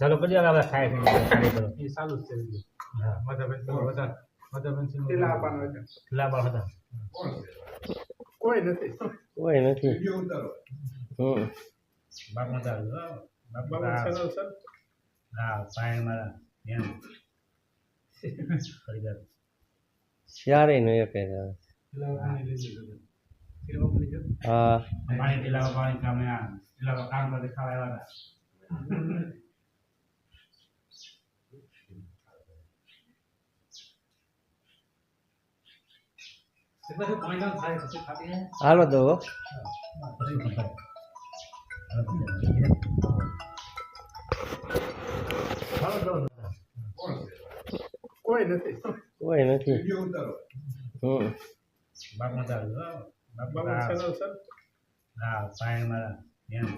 ચાલો કરી હવે ખાય છે સારું છે કોઈ નથી. કોઈ નથી. હમ. બાપ મજા આવ્યો હા. ભાઈ મારા એમ. કરી નો એક હાલો દો કોઈ નથી કોઈ નથી હમ બાબા સર ના. ભાઈ માં એમ.